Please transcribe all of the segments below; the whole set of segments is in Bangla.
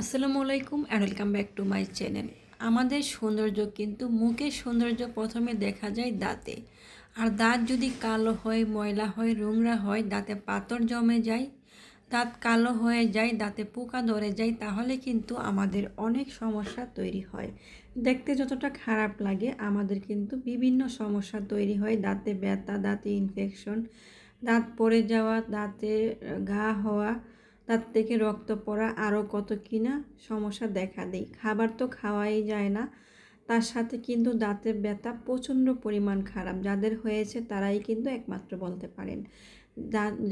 আসসালামু আলাইকুম and welcome back to my channel আমাদের সৌন্দর্য কিন্তু মুখের সৌন্দর্য প্রথমে দেখা যায় দাঁতে। আর দাঁত যদি কালো হয়, ময়লা হয়, নোংরা হয়, দাঁতে পাথর জমে যায়, দাঁত কালো হয়ে যায়, দাঁতে পোকা ধরে যায়, তাহলে কিন্তু আমাদের অনেক সমস্যা তৈরি হয়। দেখতে যতটা খারাপ লাগে, আমাদের কিন্তু বিভিন্ন সমস্যা তৈরি হয়। দাঁতে ব্যথা, দাঁতে ইনফেকশন দাঁত পড়ে যাওয়া, দাঁতে ঘা হওয়া তার থেকে রক্ত পড়া আরও কত কিনা সমস্যা দেখা দেয় খাবার তো খাওয়াই যায় না। তার সাথে কিন্তু দাঁতের ব্যথা প্রচণ্ড পরিমাণ খারাপ। যাদের হয়েছে তারাই কিন্তু একমাত্র বলতে পারেন।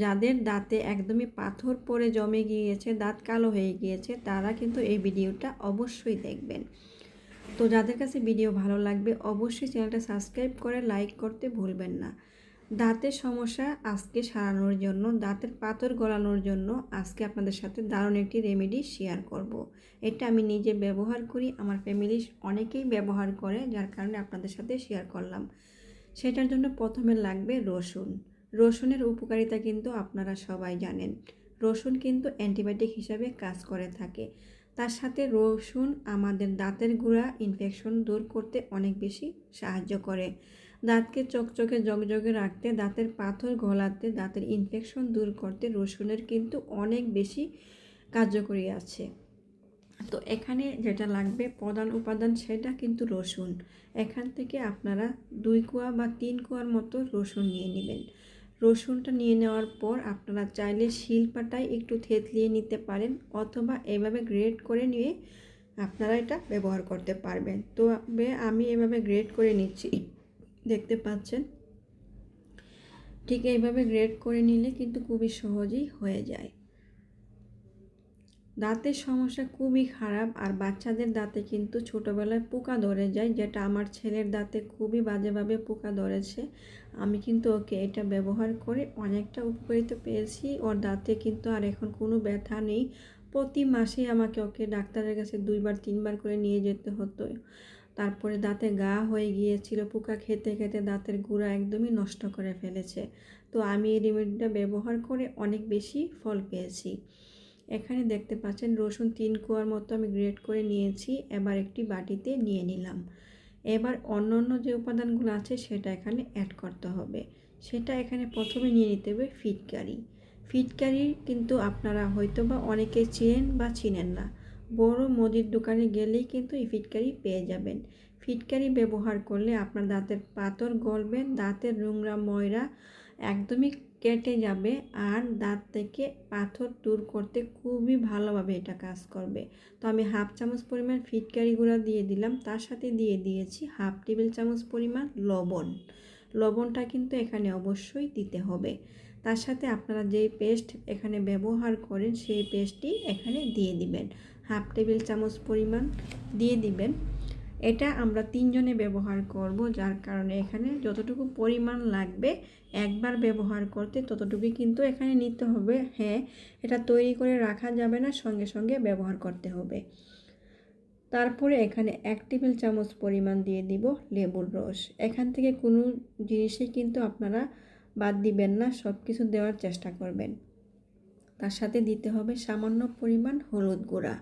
যাদের দাঁতে একদমই পাথর পড়ে জমে গিয়েছে, দাঁত কালো হয়ে গিয়েছে, তারা কিন্তু এই ভিডিওটা অবশ্যই দেখবেন। তো যাদের কাছে ভিডিও ভালো লাগবে, অবশ্যই চ্যানেলটা সাবস্ক্রাইব করে লাইক করতে ভুলবেন না। দাঁতের সমস্যা আজকে সারানোর জন্য, দাঁতের পাথর গলানোর জন্য আজকে আপনাদের সাথে দারুণ একটি রেমেডি শেয়ার করব। এটা আমি নিজে ব্যবহার করি, আমার ফ্যামিলি অনেকেই ব্যবহার করে, যার কারণে আপনাদের সাথে শেয়ার করলাম। সেটার জন্য প্রথমে লাগবে রসুন। রসুনের উপকারিতা কিন্তু আপনারা সবাই জানেন। রসুন কিন্তু অ্যান্টিবায়োটিক হিসাবে কাজ করে থাকে। তার সাথে রসুন আমাদের দাঁতের গুঁড়া ইনফেকশন দূর করতে অনেক বেশি সাহায্য করে। দাঁতকে চকচকে জগজগে রাখতে, দাঁতের পাথর গলাতে দাঁতের ইনফেকশন দূর করতে রসুনের কিন্তু অনেক বেশি কার্যকরী আছে। তো এখানে যেটা লাগবে, প্রধান উপাদান সেটা কিন্তু রসুন। এখান থেকে আপনারা দুই কুয়া বা তিন কুয়ার মতো রসুন নিয়ে নেবেন। রসুনটা নিয়ে নেওয়ার পর আপনারা চাইলে শিলপাটায় একটু থেতলিয়ে নিতে পারেন অথবা এভাবে গ্রেড করে নিয়ে আপনারা এটা ব্যবহার করতে পারবেন। তো আমি এভাবে গ্রেড করে নিচ্ছি। দেখতে পাচ্ছেন। ঠিক এইভাবে গ্রেড করে নিলে কিন্তু খুবই সহজেই হয়ে যায়। দাঁতের সমস্যা খুবই খারাপ আর বাচ্চাদের দাঁতে কিন্তু ছোটোবেলায় পোকা ধরে যায়, যেটা আমার ছেলের দাঁতে খুবই বাজেভাবে পোকা ধরেছে। আমি কিন্তু ওকে এটা ব্যবহার করে অনেকটা উপকৃত পেয়েছি। ওর দাঁতে কিন্তু আর এখন কোনো ব্যথা নেই। প্রতি মাসে আমাকে ওকে ডাক্তারের কাছে দুইবার, তিনবার করে নিয়ে যেতে হতো। তারপরে দাঁতে গা হয়ে গিয়েছিল, পোকা খেতে খেতে দাঁতের গুঁড়া একদমই নষ্ট করে ফেলেছে। তো আমি এই রেমেডিটা ব্যবহার করে অনেক বেশি ফল পেয়েছি। এখানে দেখতে পাচ্ছেন, রসুন তিন কোয়ার মতো আমি গ্রেট করে নিয়েছি, এবার একটি বাটিতে নিয়ে নিলাম। এবার অন্য অন্য যে উপাদানগুলো আছে, সেটা এখানে অ্যাড করতে হবে। সেটা এখানে প্রথমে নিয়ে নিতে হবে ফিটকারি। ফিটকারি কিন্তু আপনারা হয়তো বা অনেকে চেনেন বা চিনেন না। বড় মুদির দোকানে গেলেই কিন্তু এই ফিটকারি পেয়ে যাবেন। ফিটকারি ব্যবহার করলে আপনার দাঁতের পাথর গলবেন দাঁতের নোংরা ময়রা একদমই কেটে যাবে আর দাঁত থেকে পাথর দূর করতে খুবই ভালোভাবে এটা কাজ করবে। তো আমি হাফ চামচ পরিমাণ ফিটকারি গুঁড়া দিয়ে দিলাম, তার সাথে দিয়ে দিয়েছি হাফ টেবিল চামচ পরিমাণ লবণ। লবণটা কিন্তু এখানে অবশ্যই দিতে হবে। তার সাথে আপনারা যেই পেস্ট এখানে ব্যবহার করেন, সেই পেস্টটি এখানে দিয়ে দিবেন। হাফ টেবিল চামচ পরিমাণ দিয়ে দিবেন। এটা আমরা তিনজনে ব্যবহার করব, যার কারণে এখানে যতটুকু পরিমাণ লাগবে একবার ব্যবহার করতে ততটুকুই কিন্তু এখানে নিতে হবে। হ্যাঁ এটা তৈরি করে রাখা যাবে না, সঙ্গে সঙ্গে ব্যবহার করতে হবে। তারপরে এখানে এক টেবিল চামচ পরিমাণ দিয়ে দিব লেবুর রস। এখান থেকে কোনো জিনিসই কিন্তু আপনারা বাদ দিবেন না সব কিছু দেওয়ার চেষ্টা করবেন। তার সাথে দিতে হবে সামান্য পরিমাণ হলুদ গুঁড়া।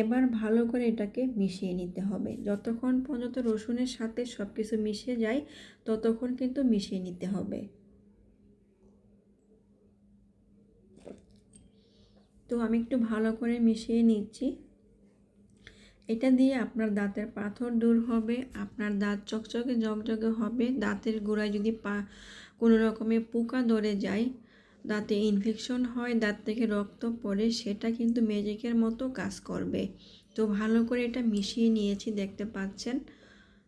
এবার ভালো করে এটাকে মিশিয়ে নিতে হবে। যতক্ষণ পর্যন্ত রসুনের সাথে সব কিছু মিশে যায়, ততক্ষণ কিন্তু মিশিয়ে নিতে হবে। তো আমি একটু ভালো করে মিশিয়ে নিচ্ছি। এটা দিয়ে আপনার দাঁতের পাথর দূর হবে, আপনার দাঁত চকচকে জগজগে হবে, দাঁতের গোড়ায় যদি পা কোনো রকমের পোকা ধরে যায় দাঁতে ইনফেকশন হয়, দাঁত থেকে রক্ত পড়ে, সেটা কিন্তু ম্যাজিকের মতো কাজ করবে। তো ভালো করে এটা মিশিয়ে নিয়েছি, দেখতে পাচ্ছেন?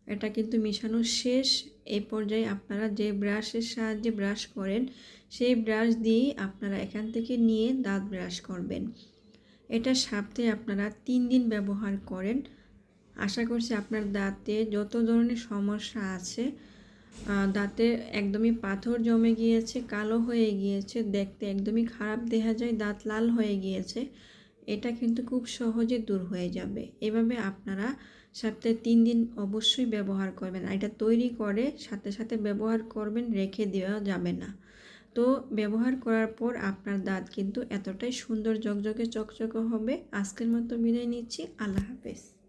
এটা কিন্তু মেশানো শেষ। এই পর্যায়ে আপনারা যে ব্রাশের সাহায্যে ব্রাশ করেন, সেই ব্রাশ দিয়েই আপনারা এখান থেকে নিয়ে দাঁত ব্রাশ করবেন। এটা সপ্তাহে আপনারা তিন দিন ব্যবহার করেন। আশা করছি আপনার দাঁতে যত ধরনের সমস্যা আছে দাঁতে একদমই পাথর জমে গিয়েছে, কালো হয়ে গিয়েছে, দেখতে একদমই খারাপ দেখা যায়, দাঁত লাল হয়ে গিয়েছে। এটা কিন্তু খুব সহজে দূর হয়ে যাবে। এভাবে আপনারা সপ্তাহে তিন দিন অবশ্যই ব্যবহার করবেন। আর এটা তৈরি করে সাথে সাথে ব্যবহার করবেন, রেখে দেওয়া যাবে না। তো ব্যবহার করার পর আপনার দাঁত কিন্তু এতটাই সুন্দর জকজকে চকচকে হবে। আজকের মতো বিদায় নিচ্ছি। আল্লাহ হাফেজ।